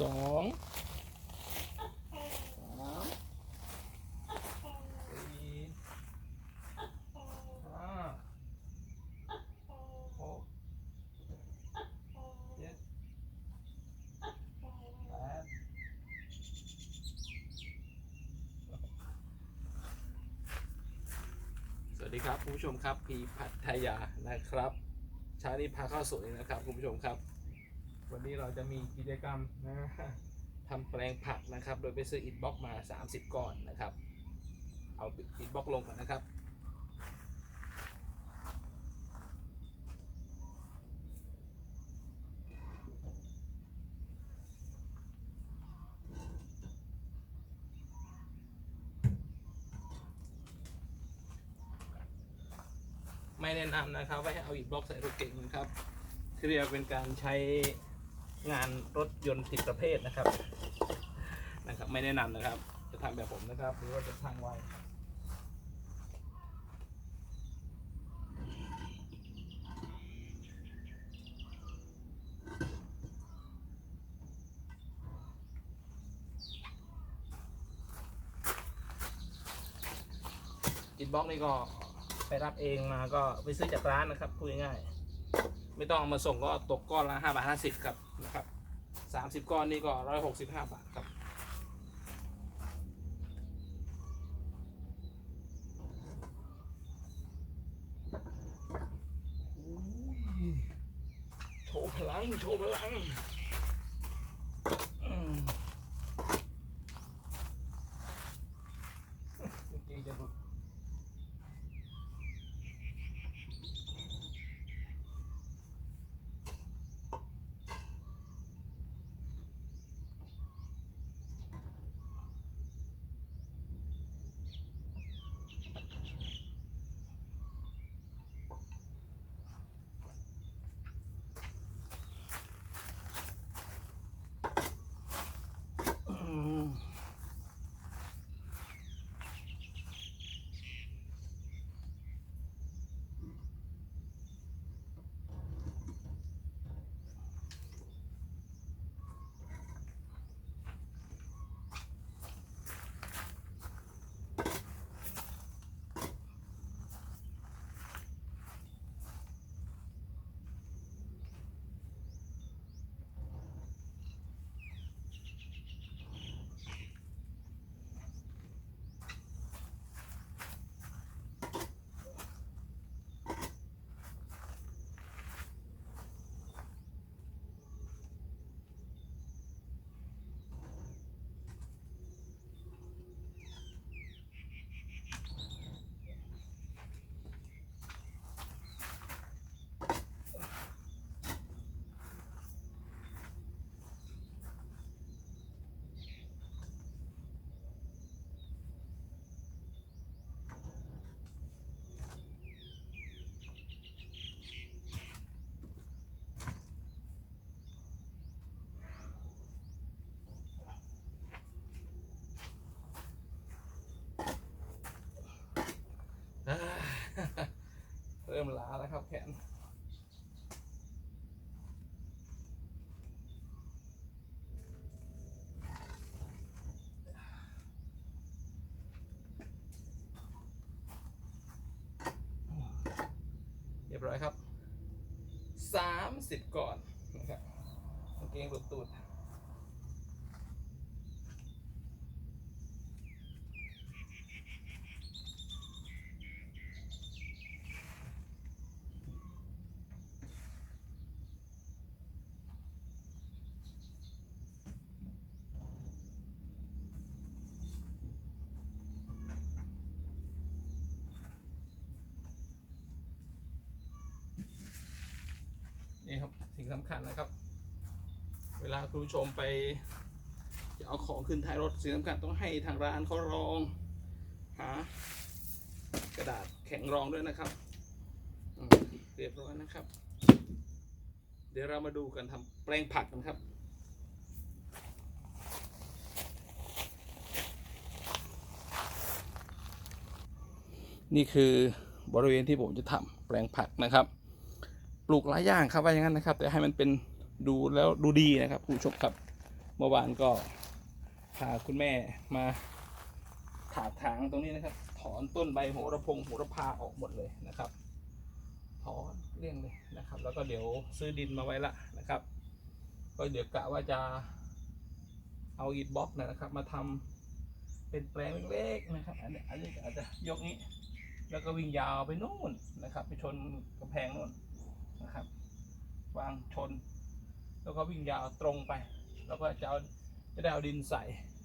สองสามสี่ห้าหกเจ็ดแปดสวัสดีครับคุณผู้ชมครับพีพัทยานะครับเช้านี้พาเข้าสวยนะครับคุณผู้ชมครับ วันนี้เราจะมีกิจกรรมนะทำแปลงผักนะครับ โดยไปซื้ออิฐบล็อกมา 30 ก้อนนะครับ เอาอิฐบล็อกลงก่อนนะครับไม่แนะนำนะครับว่าให้เอาอิฐบล็อกใส่รถเก๋งนะครับ คือเรียกว่าเป็นการใช้ งานรถยนต์ผิดประเภทนะครับนะครับ ไม่แนะนำนะครับ จะทำแบบผมนะครับ หรือว่าจะทางไวอิฐบล็อกนี่ก็ไปรับเองมาก็ไปซื้อจากร้านนะครับพูดง่ายๆไม่ต้องเอามาส่งก็ตกก้อนละห้าบาทห้าสิบครับ นะครับสามสิบก้อนนี่ก็ร้อยหกสิบห้าบาทครับโชว์พลังโชว์พลัง ริ่มล้าแล้วครับแขนเรียบร้อยครับสามสิบก่อนนะครับกางเกงหลุดตูด นี่ครับ สิ่งสำคัญนะครับ เวลาคุณผู้ชมไปจะเอาของขึ้นท้ายรถสิ่งสำคัญต้องให้ทางร้านเขารองหากระดาษแข็งรองด้วยนะครับเรียบร้อยนะครับ เดี๋ยวเรามาดูกันทำแปลงผักกันครับนี่คือบริเวณที่ผมจะทำแปลงผักนะครับ ปลูกหลายอย่างครับว่าอย่างนั้นนะครับ แต่ให้มันเป็นดูแล้วดูดีนะครับผู้ชมครับ เมื่อวานก็พาคุณแม่มาถากถางตรงนี้นะครับ ถอนต้นใบโหระพงโหระพาออกหมดเลยนะครับ ถอนเลี่ยงเลยนะครับ แล้วก็เดี๋ยวซื้อดินมาไว้ละนะครับ ก็เดี๋ยวกะว่าจะเอาอิฐบล็อกนยนะครับ มาทำเป็นแปลงเล็กๆนะครับอันนี้อันนี้อาจจะยกนี้ แล้วก็วิ่งยาวไปนู่นนะครับ ไปชนกำแพงนู่น นะครับ วางชน แล้วก็วิ่งยาวตรงไป แล้วก็จะเอาจะได้เอาดินใส่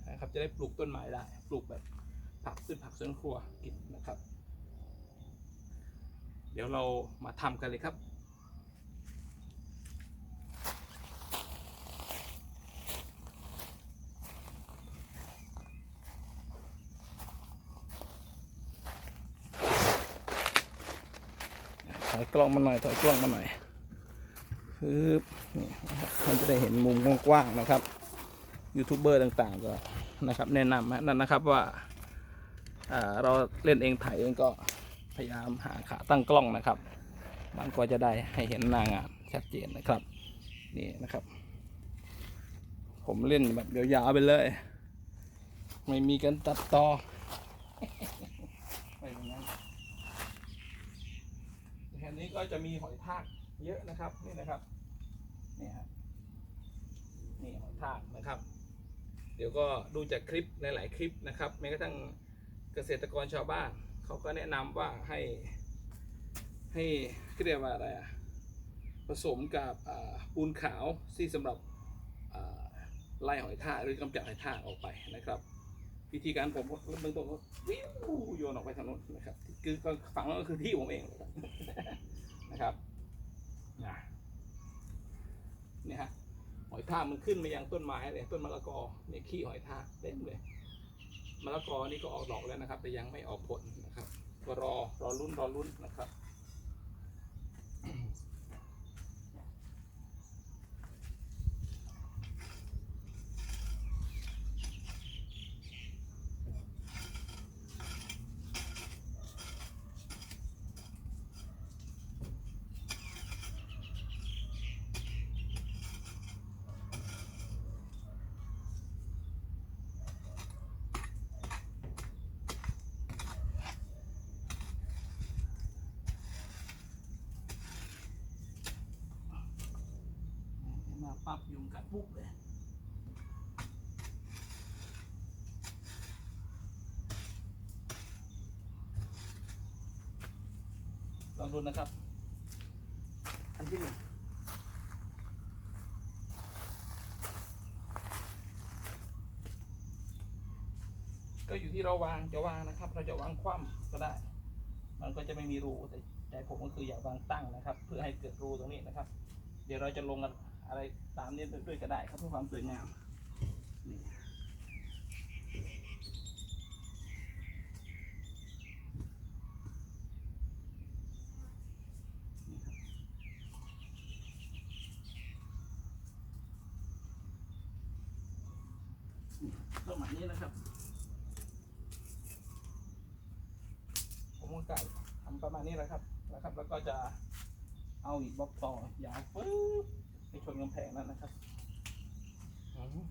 นะครับ จะได้ปลูกต้นไม้ได้ ปลูกแบบผักพืชผักสวนครัวกินนะครับ เดี๋ยวเรามาทำกันเลยครับ กล้องมาหน่อยถอยกล้องมาหน่อยปึ๊บนี่มันจะได้เห็นมุมกว้างๆนะครับยูทูบเบอร์ต่างๆก็นะครับ แนะนำฮะนั่นนะครับว่าอ่าเราเล่นเองถ่ายเองก็พยายามหาขาตั้งกล้องนะครับ มันก็จะได้ให้เห็นหน้างานชัดเจนนะครับนี่นะครับ ผมเล่นแบบยาวๆไปเลย ไม่มีการตัดต่อ ไปตรงนั้น แห่ง นี้ก็จะมีหอยทากเยอะนะครับนี่นะครับนี่ฮะนี่หอยทากนะครับ เดี๋ยวก็ดูจากคลิปหลาย ๆ คลิปนะครับแม้กระทั่งเกษตรกรชาวบ้านเขาก็แนะนำว่าให้ให้เรียกว่าอะไรอะผสมกับอ่าปูนขาวที่สำหรับไล่หอยทากหรือกำจัดหอยทากออกไปนะครับวิธีการผมก็เบื้องต้นก็วิวโยนออกไปทางโน้นนะครับคือฝังก็คือที่ผมเองนะครับ นะครับนะเนี่ยฮะหอยทากมันขึ้นมายังต้นไม้เลยต้นมะละกอเนี่ยขี้หอยทากเต็มเลยมะละกอนี่ก็ออกดอกแล้วนะครับ แต่ยังไม่ออกผลนะครับ ก็รอรอรุ่นรอรุ่นนะครับ มา ปั๊บยุงกัดปุ๊บเลยลองดูนะครับ อันที่หนึ่งก็อยู่ที่เราวางจะวางนะครับ เราจะวางคว่ำก็ได้ มันก็จะไม่มีรูแต่ใจผมก็คืออยากวางตั้งนะครับ เพื่อให้เกิดรูตรงนี้นะครับ เดี๋ยวเราจะลงกัน อะไรตามนี้ด้วยก็ได้ครับเพื่อความสวยงามนี่นี่ครับประมาณนี้นะครับ ผมก็กะทำประมาณนี้แหละครับนะครับ แล้วก็จะเอาอีกบล็อกต่อยาวปึ๊บไปชนกำแพงนั่นนะครับอืม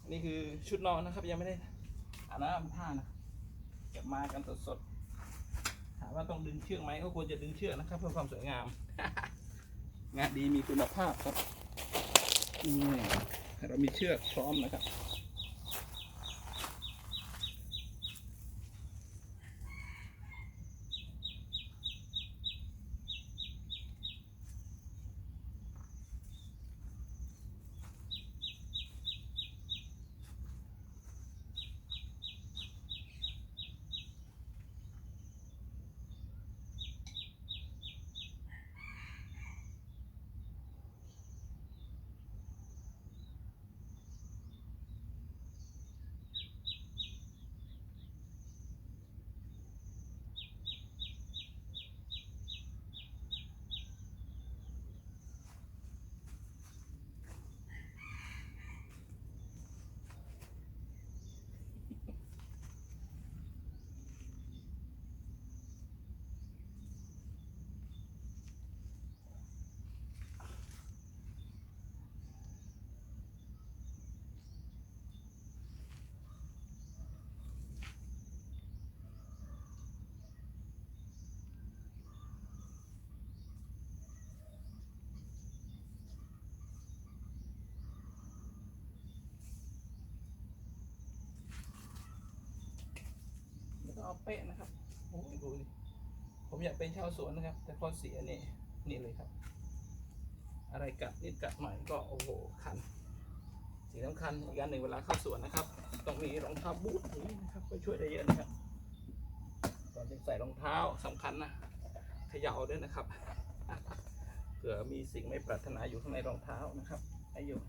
อั นี่คือชุดนอนนะครับ ยังไม่ได้อาบน้ำท่านะครับเก็บมากันสดๆถามว่าต้องดึงเชือกไหมก็ควรจะดึงเชือกนะครับ เพื่อความสวยงาม งานดีมีคุณภาพครับนี่เรามีเชือกพร้อมนะครับ เป๊ะนะครับโอ้ยดูดิผมอยากเป็นชาวสวนนะครับ แต่ข้อเสียนี่นี่เลยครับ อะไรกัดนิดกัดหน่อยก็โอ้โหคันสิ่งสำคัญอีกอันหนึ่งเวลาเข้าสวนนะครับ ต้องมีรองเท้าบูทนี้นะครับก็ช่วยได้เยอะนะครับก่อนจะใส่รองเท้าสำคัญนะเขย่าด้วยนะครับเผื่อมีสิ่งไม่ปรารถนาอยู่ข้างในรองเท้านะครับให้อยู่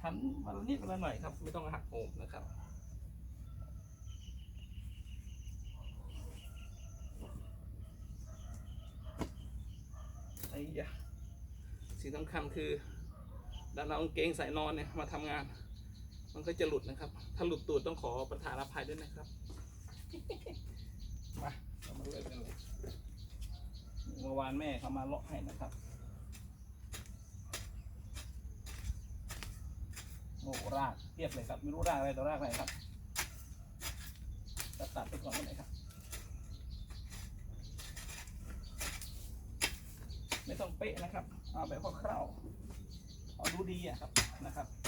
ทำวันละนิดวันละหน่อยครับ ไม่ต้องหักโหมนะครับ อ้ยะสิ่งสำคัญคือดันเอาเกงใส่นอนเนี่ยมาทำงาน มันก็จะหลุดนะครับ ถ้าหลุดตูดต้องขอประทานอภัยด้วยนะครับ มาเรามาเริ่มกันเลยเมื่อวานแม่เขามาเลาะให้นะครับโอ้รากเทียบเลยครับ ไม่รู้รากอะไรต่อรากอะไรครับจะตัดไปก่อนก็ได้ครับ ไม่ต้องเป๊ะนะครับ เอาแบบคร่าวๆเอาดูดีอะครับนะครับนะครับ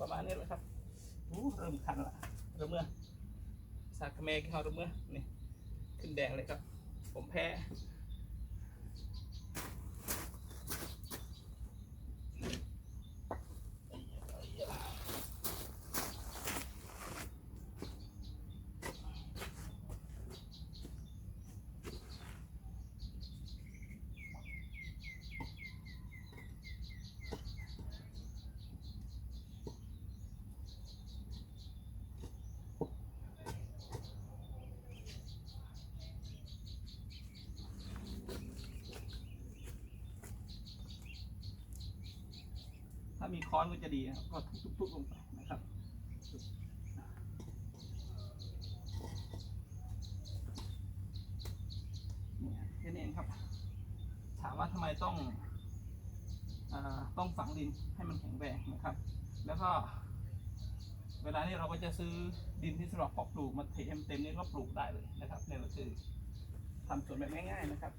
ประมาณนี้แหละครับอู้เริ่มคันละเริ่มเมื่อสากเมกเขาเริ่มเมื่อนี่ขึ้นแดงเลยครับ ผมแพ้ ค้อนก็จะดีครับก็ทุบๆลงไปนะครับเนี่ยแค่นี้เองครับ ถามว่าทำไมต้องอต้องฝังดินให้มันแข็งแรงนะครับ แล้วก็ เวลานี้เราก็จะซื้อดินที่สำหรับเพาะปลูกมาเทให้มันเต็มนี่ก็ปลูกได้เลยนะครับนี่ก็คือทำสวนแบบง่ายๆนะครับ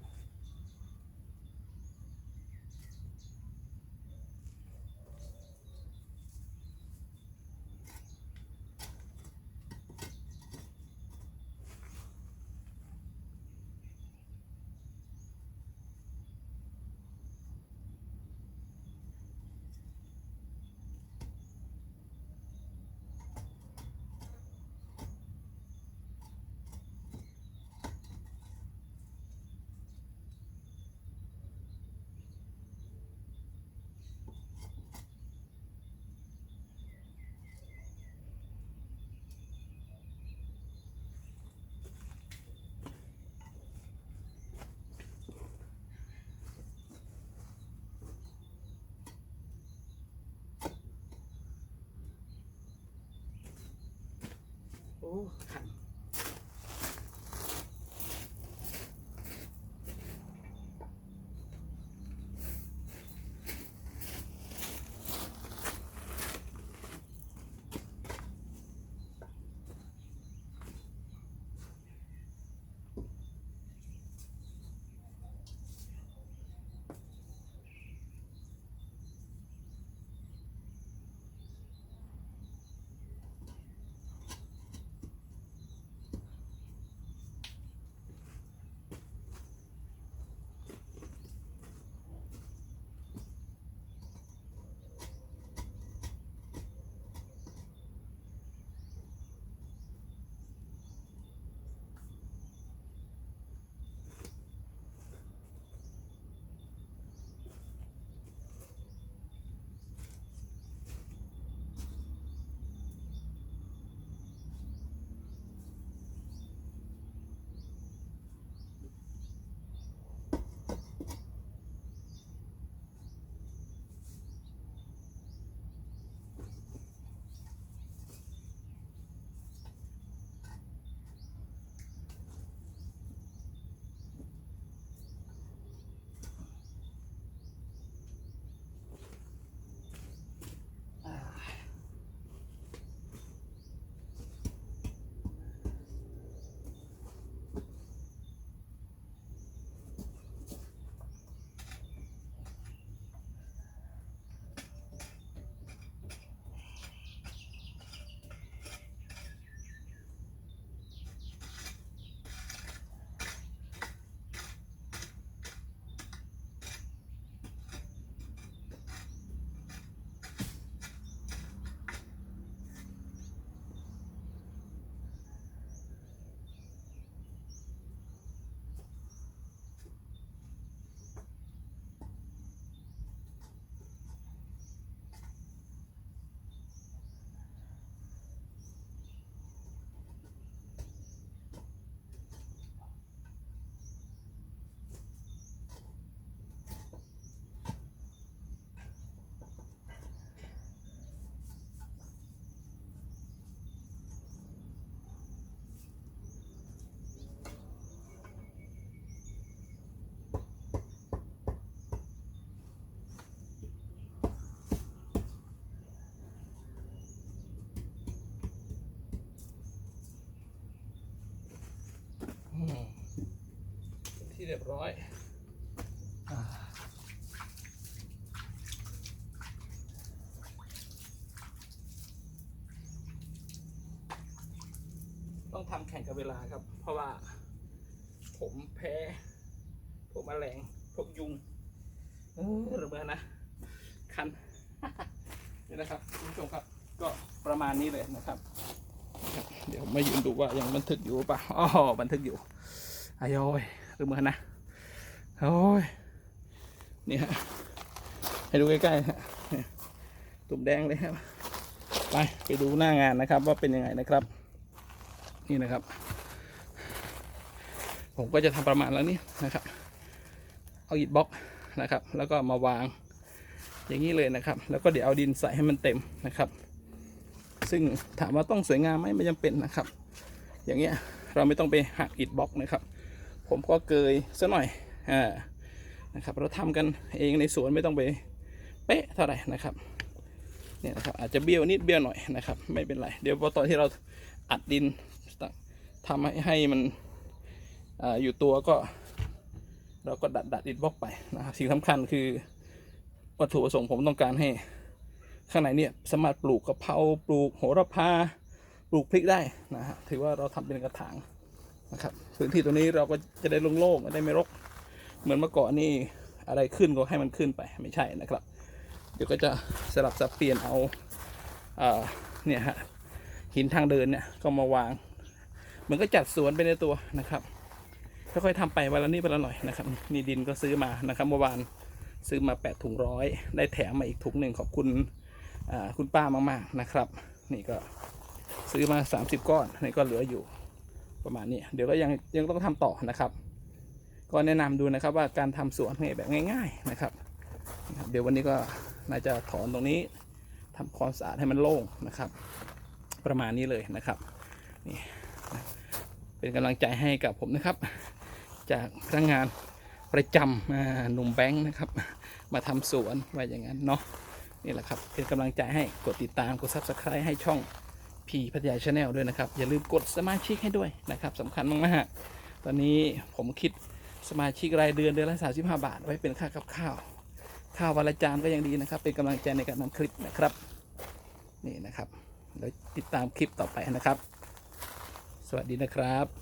โอ้ รียบร้อยอ่าต้องทำแข่งกับเวลาครับ เพราะว่า ผมแพ้พวกแมลงพวกยุงเออระเบิดนะ คันนี่นะครับคุณผู้ชมครับ ก็ประมาณนี้เลยนะครับ เดี๋ยวมายืนดูว่ายังบันทึกอยู่ปะอ๋อบันทึกอยู่อายอย หรือเหมือนนะโอ้ยนี่ฮะให้ดูใกล้ๆฮะตุ่มแดงเลยครับไปไปดูหน้างานนะครับ ว่าเป็นยังไงนะครับ นี่นะครับ ผมก็จะทำประมาณแล้วนี่นะครับเอาอิฐบล็อกนะครับ แล้วก็มาวาง อย่างนี้เลยนะครับ แล้วก็เดี๋ยวเอาดินใส่ให้มันเต็มนะครับ ซึ่งถามว่าต้องสวยงามไหมไม่จำเป็นนะครับ อย่างเงี้ยเราไม่ต้องไปหักอิฐบล็อกนะครับ ผมก็เกยซะหน่อยอ่านะครับ เราทำกันเองในสวนไม่ต้องไปเป๊ะเท่าไหร่นะครับเนี่ยนะครับอาจจะเบี้ยวนิดเบี้ยวหน่อยนะครับ ไม่เป็นไร เดี๋ยวพอตอนที่เราอัดดินทำให้ให้มันออยู่ตัวก็ เราก็ดัดดัดอิฐบล็อกไปนะครับสิ่งสำคัญคือวัตถุประสงค์ผมต้องการให้ ข้างในเนี่ยสามารถปลูกกะเพราปลูกโหระพาปลูกพริกได้นะฮะถือว่าเราทำเป็นกระถาง นะครับพื้นที่ตรงนี้เราก็จะได้โล่งๆได้ไม่รก เหมือนเมื่อก่อนนี่อะไรขึ้นก็ให้มันขึ้นไปไม่ใช่นะครับ เดี๋ยวก็จะสลับสับเปลี่ยนเอาเนี่ยฮะหินทางเดินเนี่ยก็มาวางเหมือนก็จัดสวนไปในตัวนะครับค่อยๆทำไปวันละนิดวันละหน่อยนะครับนี่ดินก็ซื้อมานะครับเมื่อวานซื้อมา8ถุงร้อยได้แถมมาอีกถุงหนึ่งขอบคุณคุณป้ามากๆนะครับ นี่ก็ซื้อมา 30 ก้อนนี่ก็เหลืออยู่ ประมาณนี้ เดี๋ยวก็ยังยังต้องทำต่อนะครับ ก็แนะนำดูนะครับว่าการทำสวนเนี่ยแบบง่าย ๆนะครับ เดี๋ยววันนี้ก็น่าจะถอนตรงนี้ทำความสะอาดให้มันโล่งนะครับ ประมาณนี้เลยนะครับนี่เป็นกำลังใจให้กับผมนะครับ จากพนักงานประจำหนุ่มแบงค์นะครับ มาทำสวนไว้อย่างนั้นเนาะนี่แหละครับเป็นกำลังใจให้กดติดตามกด subscribe ให้ช่อง พีพัทยาชาแนลด้วยนะครับ อย่าลืมกดสมาชิกให้ด้วยนะครับสำคัญมากๆตอนนี้ผมคิดสมาชิกรายเดือนเดือนละ35 บาท ไว้เป็นค่ากับข้าวข้าววันละจานก็ยังดีนะครับ เป็นกำลังใจในการทำคลิปนะครับนี่นะครับแล้วติดตามคลิปต่อไปนะครับ สวัสดีนะครับ